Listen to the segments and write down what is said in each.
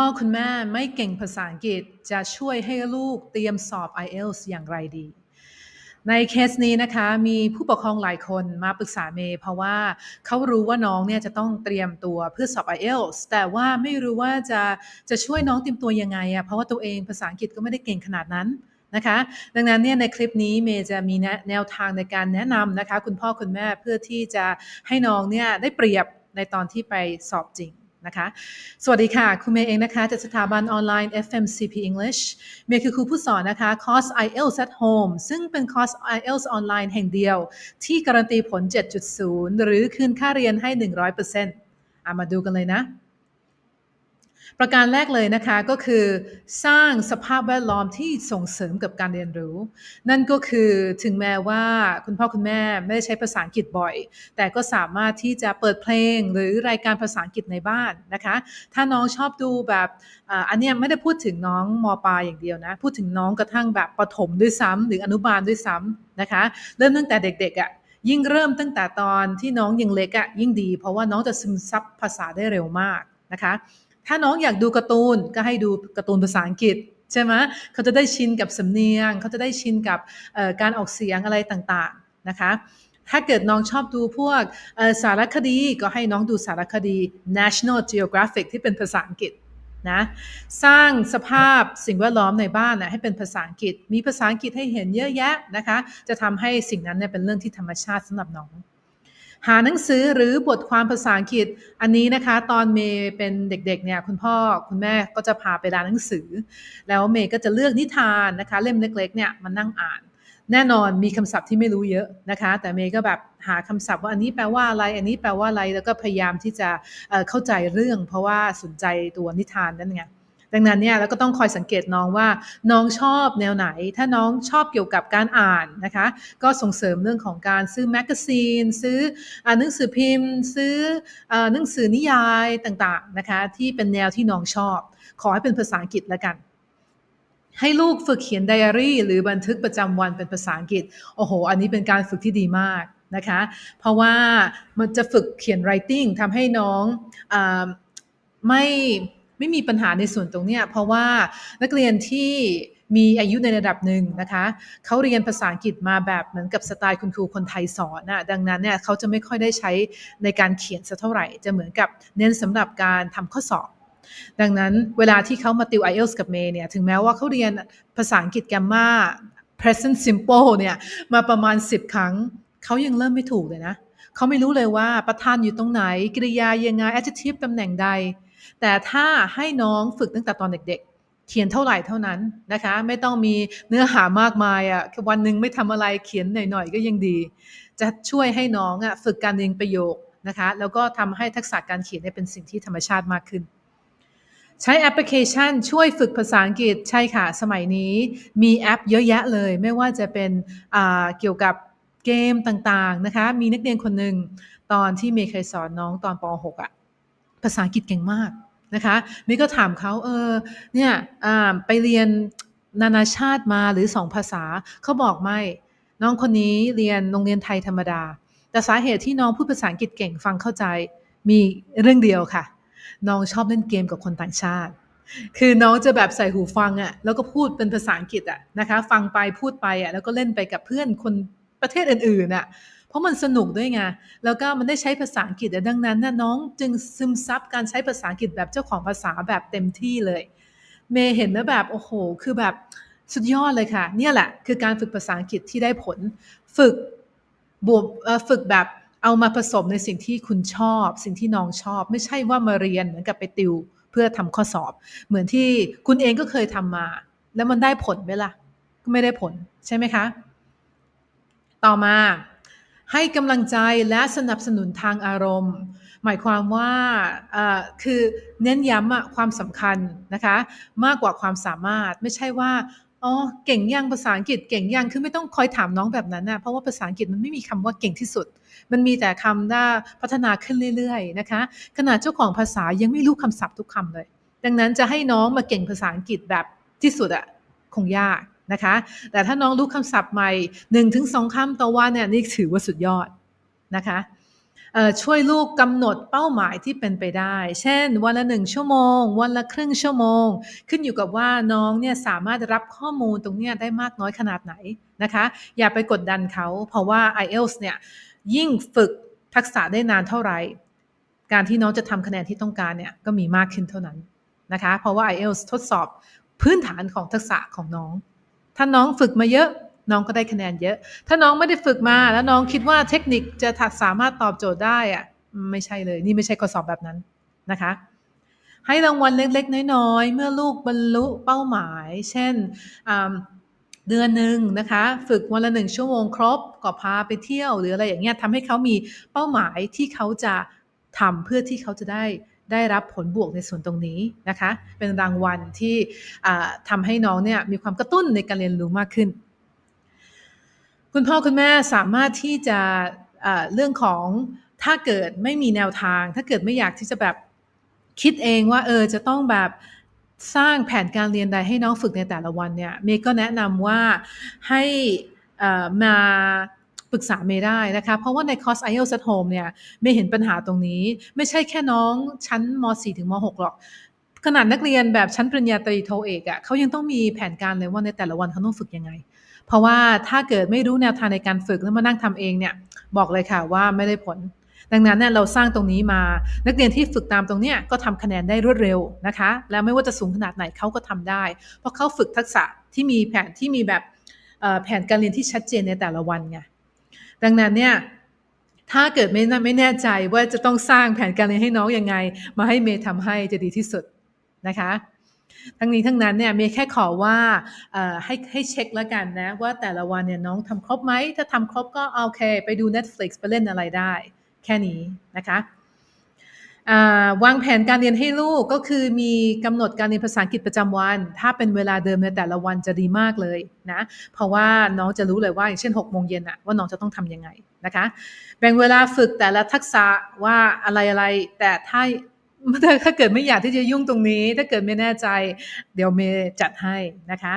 พ่อคุณแม่ไม่เก่งภาษาอังกฤษจะช่วยให้ลูกเตรียมสอบ IELTS อย่างไรดี ในเคสนี้นะคะมีผู้ปกครองหลายคนมาปรึกษาเมย์เพราะว่าเขารู้ว่าน้องเนี่ยจะต้องเตรียมตัวเพื่อสอบ IELTS แต่ว่าไม่รู้ว่าจะจะช่วยน้องเตรียมตัวยังไงอะเพราะว่าตัวเองภาษาอังกฤษก็ไม่ได้เก่งขนาดนั้นนะคะดังนั้นเนี่ยในคลิปนี้เมย์จะมีแนวทางในการแนะนำนะคะ คุณพ่อคุณแม่เพื่อที่จะให้น้องเนี่ยได้เปรียบในตอนที่ไปสอบจริง นะคะ สวัสดีค่ะ คุณเมย์เองนะคะ จากสถาบันออนไลน์ FMCP English เมย์คือครูผู้สอนนะคะ คอร์ส IELTS at Home ซึ่งเป็นคอร์ส IELTS ออนไลน์แห่งเดียว ที่การันตีผล 7.0 หรือคืนค่าเรียนให้ 100%อามาดูกันเลยนะ ประการแรกเลยนะคะก็คือสร้างสภาพแวดล้อมที่ส่งเสริมกับการเรียนรู้ นั่นก็คือถึงแม้ว่าคุณพ่อคุณแม่ไม่ได้ใช้ภาษาอังกฤษบ่อย แต่ก็สามารถที่จะเปิดเพลงหรือรายการภาษาอังกฤษในบ้านนะคะ ถ้าน้องชอบดูแบบอันนี้ไม่ได้พูดถึงน้องมปลายอย่างเดียวนะ พูดถึงน้องกระทั่งแบบประถมด้วยซ้ำหรืออนุบาลด้วยซ้ำนะคะ เริ่มตั้งแต่เด็กๆอะยิ่งเริ่มตั้งแต่ตอนที่น้องยังเล็กอะ่ะยิ่งดี เพราะว่าน้องจะซึมซับภาษาได้เร็วมากนะคะ ถ้าน้องอยากดูการ์ตูนก็ให้ดูการ์ตูนภาษาอังกฤษใช่ไหมเขาจะได้ชินกับสำเนียง เขาจะได้ชินกับการออกเสียงอะไรต่างๆนะคะ ถ้าเกิดน้องชอบดูพวกสารคดีก็ให้น้องดูสารคดี National Geographic ที่เป็นภาษาอังกฤษนะสร้างสภาพสิ่งแวดล้อมในบ้านนะให้เป็นภาษาอังกฤษ มีภาษาอังกฤษให้เห็นเยอะแยะนะคะ จะทำให้สิ่งนั้นเนี่ยเป็นเรื่องที่ธรรมชาติสำหรับน้อง หาหนังสือหรือบทความภาษาอังกฤษ อันนี้นะคะ ตอนเมย์เป็นเด็กๆเนี่ยคุณพ่อคุณแม่ก็จะพาไปร้านหนังสือ แล้วเมย์ก็จะเลือกนิทานนะคะ เล่มเล็กๆเนี่ยมานั่งอ่าน แน่นอนมีคำศัพท์ที่ไม่รู้เยอะนะคะ แต่เมย์ก็แบบหาคำศัพท์ว่าอันนี้แปลว่าอะไร อันนี้แปลว่าอะไรแล้วก็พยายามที่จะเข้าใจเรื่อง เพราะว่าสนใจตัวนิทานนั่นไง ดังนั้นเนี่ยเราก็ต้องคอยสังเกตน้องว่าน้องชอบแนวไหน ถ้าน้องชอบเกี่ยวกับการอ่านนะคะ ก็ส่งเสริมเรื่องของการซื้อแมกกาซีนซื้ออหนังสือพิมพ์ ซื้อหนังสือนิยายต่างๆนะคะที่เป็นแนวที่น้องชอบ ขอให้เป็นภาษาอังกฤษแล้วกันให้ลูกฝึกเขียนไดอารี่หรือบันทึกประจำวันเป็นภาษาอังกฤษ โอ้โห อันนี้เป็นการฝึกที่ดีมากนะคะ เพราะว่ามันจะฝึกเขียน writing ทำให้น้องอไม่ ไม่มีปัญหาในส่วนตรงนี้เพราะว่านักเรียนที่มีอายุในระดับหนึ่งนะคะเขาเรียนภาษาอังกฤษมาแบบเหมือนกับสไตล์คุณครูคนไทยสอนนะดังนั้นเนี่ยเขาจะไม่ค่อยได้ใช้ในการเขียนสักเท่าไหร่ จะเหมือนกับเน้นสำหรับการทำข้อสอบ ดังนั้นเวลาที่เขามาติว IELTS กับเมย์เนี่ยถึงแม้ว่าเขาเรียนภาษาอังกฤษแกมมา present simple เนี่ยมาประมาณ 10 ครั้ง เขายังเริ่มไม่ถูกเลยนะเขาไม่รู้เลยว่าประธานอยู่ตรงไหนกริยายังไง adjective ตำแหน่งใด แต่ถ้าให้น้องฝึกตั้งแต่ตอนเด็กๆ เขียนเท่าไหร่เท่านั้นนะคะ ไม่ต้องมีเนื้อหามากมายอะ่ะวันหนึ่งไม่ทำอะไรเขียนหน่อยๆ ก็ยังดี จะช่วยให้น้องอะ่ะฝึกการเรียนประโยคนะคะแล้วก็ทำให้ทักษะการเขียนเป็นสิ่งที่ธรรมชาติมากขึ้น ใช้แอปพลิเคชันช่วยฝึกภาษาอังกฤษใช่ค่ะ สมัยนี้มีแอปเยอะแยะเลย ไม่ว่าจะเป็นเกี่ยวกับเกมต่างๆนะคะ มีนักเรียนคนหนึ่งตอนที่เมย์เคยสอนน้องตอนป .6 อะ ภาษาอังกฤษเก่งมากนะคะมิก็ถามเขาเออเนี่ยไปเรียนนานาชาติมาหรือสองภาษาเขาบอกไม่ น้องคนนี้เรียนโรงเรียนไทยธรรมดา แต่สาเหตุที่น้องพูดภาษาอังกฤษเก่งฟังเข้าใจมีเรื่องเดียวค่ะ น้องชอบเล่นเกมกับคนต่างชาติ คือน้องจะแบบใส่หูฟังอะ่ะแล้วก็พูดเป็นภาษาอังกฤษอะ่ะนะคะ ฟังไปพูดไปอะ่ะแล้วก็เล่นไปกับเพื่อนคนประเทศอื่นๆอะ่ะ ราะมันสนุกด้วยไง แล้วก็มันได้ใช้ภาษาอังกฤษดังนั้นนะน้องจึงซึมซับการใช้ภาษาอังกฤษแบบเจ้าของภาษาแบบเต็มที่เลย เมย์เห็นแล้วแบบโอ้โห คือแบบสุดยอดเลยค่ะ เนี่ยแหละคือการฝึกภาษาอังกฤษที่ได้ผล ฝึกบวกฝึกแบบเอามาผสมในสิ่งที่คุณชอบ สิ่งที่น้องชอบ ไม่ใช่ว่ามาเรียนเหมือนกับไปติว เพื่อทำข้อสอบ เหมือนที่คุณเองก็เคยทำมา แล้วมันได้ผลไหมล่ะ ก็ไม่ได้ผลใช่ไหมคะ ต่อมา ให้กำลังใจและสนับสนุนทางอารมณ์ หมายความว่าคือเน้นย้ำความสำคัญนะคะมากกว่าความสามารถไม่ใช่ว่าอ๋อเก่งยังภาษาอังกฤษเก่งยังคือไม่ต้องคอยถามน้องแบบนั้นนะเพราะว่าภาษาอังกฤษมันไม่มีคำว่าเก่งที่สุด มันมีแต่คำว่าพัฒนาขึ้นเรื่อยๆนะคะขนาดเจ้าของภาษายังไม่รู้คำศัพท์ทุกคำเลย ดังนั้นจะให้น้องมาเก่งภาษาอังกฤษแบบที่สุดอะคงยาก นะคะ แต่ถ้าน้องรู้คำศัพท์ใหม่1-2คำต่อวันเนี่ยนี่ถือว่าสุดยอดนะคะช่วยลูกกำหนดเป้าหมายที่เป็นไปได้ เช่น วันละหนึ่งชั่วโมง วันละครึ่งชั่วโมง ขึ้นอยู่กับว่าน้องเนี่ยสามารถรับข้อมูลตรงนี้ได้มากน้อยขนาดไหนนะคะ อย่าไปกดดันเขา เพราะว่า IELTS เนี่ยยิ่งฝึกทักษะได้นานเท่าไหร่ การที่น้องจะทำคะแนนที่ต้องการเนี่ยก็มีมากขึ้นเท่านั้นนะคะ เพราะว่า IELTS ทดสอบพื้นฐานของทักษะของน้อง ถ้าน้องฝึกมาเยอะน้องก็ได้คะแนนเยอะ ถ้าน้องไม่ได้ฝึกมาแล้วน้องคิดว่าเทคนิคจะสามารถตอบโจทย์ได้อะไม่ใช่เลย นี่ไม่ใช่ข้อสอบแบบนั้นนะคะ ให้รางวัลเล็กๆ น้อยๆ เมื่อลูกบรรลุเป้าหมาย เช่นเดือนหนึ่งนะคะ ฝึกวันละหนึ่งชั่วโมงครบก็พาไปเที่ยวหรืออะไรอย่างเงี้ยทำให้เขามีเป้าหมายที่เขาจะทำเพื่อที่เขาจะได้ ได้รับผลบวกในส่วนตรงนี้นะคะ เป็นรางวัลที่ทำให้น้องเนี่ยมีความกระตุ้นในการเรียนรู้มากขึ้น คุณพ่อคุณแม่สามารถที่จะเรื่องของถ้าเกิดไม่มีแนวทาง ถ้าเกิดไม่อยากที่จะแบบคิดเองว่าเออจะต้องแบบสร้างแผนการเรียนใดให้น้องฝึกในแต่ละวันเนี่ยเมย์ก็แนะนำว่าให้มา ปรึกษาเมย์ได้นะคะ เพราะว่าในคอร์ส IELTS at home เนี่ยเมย์เห็นปัญหาตรงนี้ ไม่ใช่แค่น้องชั้นม .4 ถึงม .6 หรอกขนาดนักเรียนแบบชั้นปริญญาตรีโทเอกอะ่ะเขายังต้องมีแผนการเลยว่าในแต่ละวันเขาต้องฝึกยังไง เพราะว่าถ้าเกิดไม่รู้แนวทางในการฝึกแล้วมานั่งทำเองเนี่ยบอกเลยค่ะว่าไม่ได้ผล ดังนั้นเนี่ยเราสร้างตรงนี้มา นักเรียนที่ฝึกตามตรงเนี้ยก็ทำคะแนนได้รวดเร็วนะคะ แล้วไม่ว่าจะสูงขนาดไหนเขาก็ทำได้ เพราะเขาฝึกทักษะที่มีแผนที่มีแบบแผนการเรียนที่ชัดเจนในแต่ละวันไง ดังนั้นเนี่ยถ้าเกิดไม่ไม่แน่ใจว่าจะต้องสร้างแผนการเรียนให้น้องยังไง มาให้เมย์ทำให้จะดีที่สุดนะคะ ทั้งนี้ทั้งนั้นเนี่ยเมย์แค่ขอว่าให้ให้เช็คแล้วกันนะว่าแต่ละวันเนี่ยน้องทำครบไหมถ้าทำครบก็โอเค ไปดู Netflix ไปเล่นอะไรได้ แค่นี้นะคะ วางแผนการเรียนให้ลูกก็คือมีกำหนดการเรียนภาษาอังกฤษประจำวัน ถ้าเป็นเวลาเดิมในแต่ละวันจะดีมากเลยนะเพราะว่าน้องจะรู้เลยว่าอย่างเช่น6โมงเย็นอะว่าน้องจะต้องทำยังไงนะคะ แบ่งเวลาฝึกแต่ละทักษะว่าอะไรอะไรแต่ถ้าถ้าเกิดไม่อยากที่จะยุ่งตรงนี้ ถ้าเกิดไม่แน่ใจ เดี๋ยวเมย์จัดให้นะคะ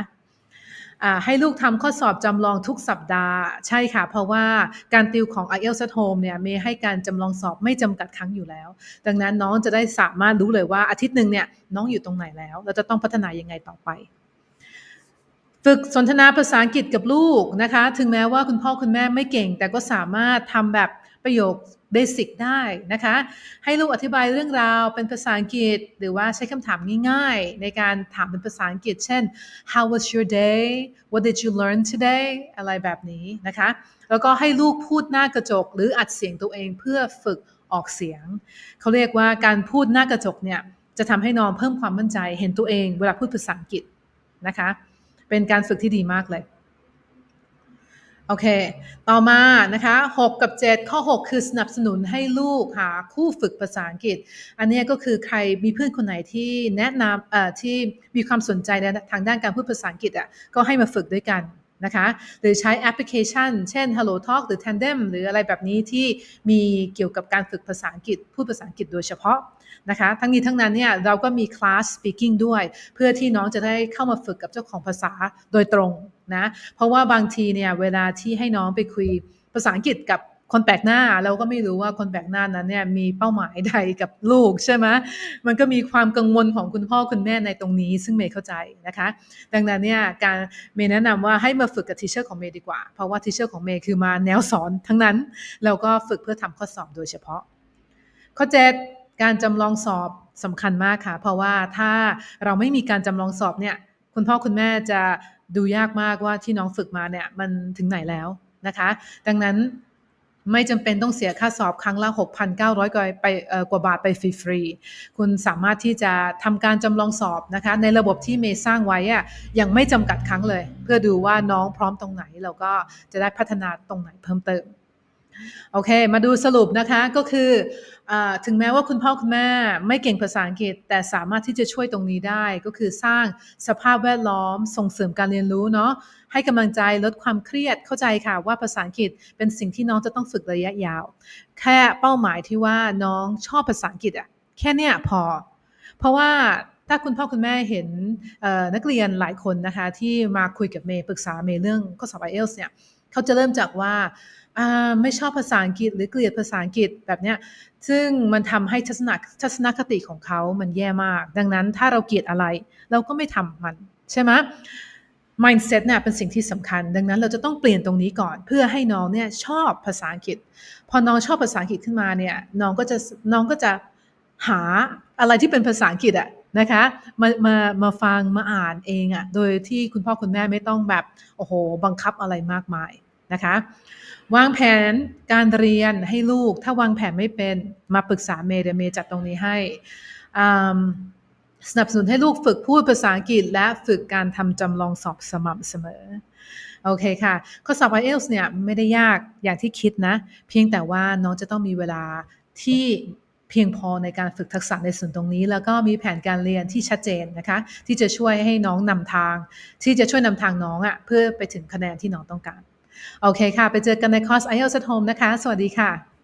ให้ลูกทำข้อสอบจำลองทุกสัปดาห์ใช่ค่ะ เพราะว่าการติวของ IELTS at home เนี่ยเมย์ให้การจำลองสอบไม่จำกัดครั้งอยู่แล้ว ดังนั้นน้องจะได้สามารถรู้เลยว่าอาทิตย์หนึ่งเนี่ยน้องอยู่ตรงไหนแล้ว เราจะต้องพัฒนายังไงต่อไปฝึกสนทนาภาษาอังกฤษกับลูกนะคะ ถึงแม้ว่าคุณพ่อคุณแม่ไม่เก่ง แต่ก็สามารถทำแบบประโยค เบสิกได้นะคะ ให้ลูกอธิบายเรื่องราวเป็นภาษาอังกฤษ หรือว่าใช้คำถามง่ายๆ ในการถามเป็นภาษาอังกฤษ เช่น how was your day what did you learn today อะไรแบบนี้นะคะ แล้วก็ให้ลูกพูดหน้ากระจก หรืออัดเสียงตัวเองเพื่อฝึกออกเสียง เขาเรียกว่าการพูดหน้ากระจกเนี่ยจะทำให้น้องเพิ่มความมั่นใจเห็นตัวเองเวลาพูดภาษาอังกฤษนะคะ เป็นการฝึกที่ดีมากเลย โอเค ต่อมานะคะ 6 กับ 7 ข้อ 6 คือสนับสนุนให้ลูกหาคู่ฝึกภาษาอังกฤษ อันนี้ก็คือใครมีเพื่อนคนไหนที่แนะนำเอ่อที่มีความสนใจในทางด้านการพูดภาษาอังกฤษอะก็ให้มาฝึกด้วยกัน นะคะหรือใช้แอปพลิเคชัน เช่น Hello Talk หรือ Tandem หรืออะไรแบบนี้ที่มีเกี่ยวกับการฝึกภาษาอังกฤษ พูดภาษาอังกฤษโดยเฉพาะนะคะทั้งนี้ทั้งนั้นเนี่ยเราก็มีคลาส speaking ด้วย เพื่อที่น้องจะได้เข้ามาฝึกกับเจ้าของภาษาโดยตรงนะเพราะว่าบางทีเนี่ยเวลาที่ให้น้องไปคุยภาษาอังกฤษกับ คนแปลกหน้าเราก็ไม่รู้ว่าคนแปลกหน้านั้นเนี่ยมีเป้าหมายใดกับลูกใช่ไหมมันก็มีความกังวลของคุณพ่อคุณแม่ในตรงนี้ ซึ่งเมย์เข้าใจนะคะ ดังนั้นเนี่ยการเมย์แนะนำว่าให้มาฝึกกับทีเชอร์ของเมย์ดีกว่า เพราะว่าทีเชอร์ของเมย์คือมาแนวสอนทั้งนั้นเราก็ฝึกเพื่อทำข้อสอบโดยเฉพาะ ข้อเจ็ดการจำลองสอบสำคัญมากค่ะ เพราะว่าถ้าเราไม่มีการจำลองสอบเนี่ยคุณพ่อคุณแม่จะดูยากมากว่าที่น้องฝึกมาเนี่ยมันถึงไหนแล้วนะคะ ดังนั้น ไม่จำเป็นต้องเสียค่าสอบครั้งละ 6,900 กว่าไปกว่าบาทไปฟรีๆ คุณสามารถที่จะทำการจำลองสอบนะคะในระบบที่เมย์สร้างไว้อะยังไม่จำกัดครั้งเลย เพื่อดูว่าน้องพร้อมตรงไหนเราก็จะได้พัฒนาตรงไหนเพิ่มเติม โอเค มาดูสรุปนะคะก็คืออถึงแม้ว่าคุณพ่อคุณแม่ไม่เก่งภาษาอังกฤษ แต่สามารถที่จะช่วยตรงนี้ได้ ก็คือสร้างสภาพแวดล้อมส่งเสริมการเรียนรู้เนาะให้กำลังใจลดความเครียดเข้าใจค่ะว่าภาษาอังกฤษเป็นสิ่งที่น้องจะต้องฝึกระยะยาว แค่เป้าหมายที่ว่าน้องชอบภาษาอังกฤษอะแค่เนี้ยพอ เพราะว่าถ้าคุณพ่อคุณแม่เห็นนักเรียนหลายคนนะคะที่มาคุยกับเมย์ปรึกษาเมย์เรื่องข้อสอบ IELTS เนี่ยเขาจะเริ่มจากว่า ไม่ชอบภาษาอังกฤษ หรือเกลียดภาษาอังกฤษแบบเนี้ยซึ่งมันทำให้ทัศนทัศนคติของเขามันแย่มาก ดังนั้นถ้าเราเกลียดอะไร เราก็ไม่ทำมันใช่ไหม mindset เนี่ยเป็นสิ่งที่สำคัญ ดังนั้นเราจะต้องเปลี่ยนตรงนี้ก่อน เพื่อให้น้องเนี่ยชอบภาษาอังกฤษ พอน้องชอบภาษาอังกฤษขึ้นมาเนี่ยน้องก็จะน้องก็จะหาอะไรที่เป็นภาษาอังกฤษอะนะคะมามามาฟังมาอ่านเองอะโดยที่คุณพ่อคุณแม่ไม่ต้องแบบโอ้โห บังคับอะไรมากมาย นะคะ วางแผนการเรียนให้ลูก ถ้าวางแผนไม่เป็นมาปรึกษาเมย์เดี๋ยวเมย์จัดตรงนี้ให้สนับสนุนให้ลูกฝึกพูดภาษาอังกฤษ และฝึกการทำจำลองสอบสม่ำเสมอโอเคค่ะ ข้อสอบ IELTS เนี่ยไม่ได้ยากอย่างที่คิดนะ เพียงแต่ว่าน้องจะต้องมีเวลาที่เพียงพอในการฝึกทักษะในส่วนตรงนี้ แล้วก็มีแผนการเรียนที่ชัดเจนนะคะ ที่จะช่วยให้น้องนำทาง ที่จะช่วยนำทางน้องอะ่ะเพื่อไปถึงคะแนนที่น้องต้องการ โอเคค่ะ ไปเจอกันในคอร์ส IELTS at Home นะคะ สวัสดีค่ะ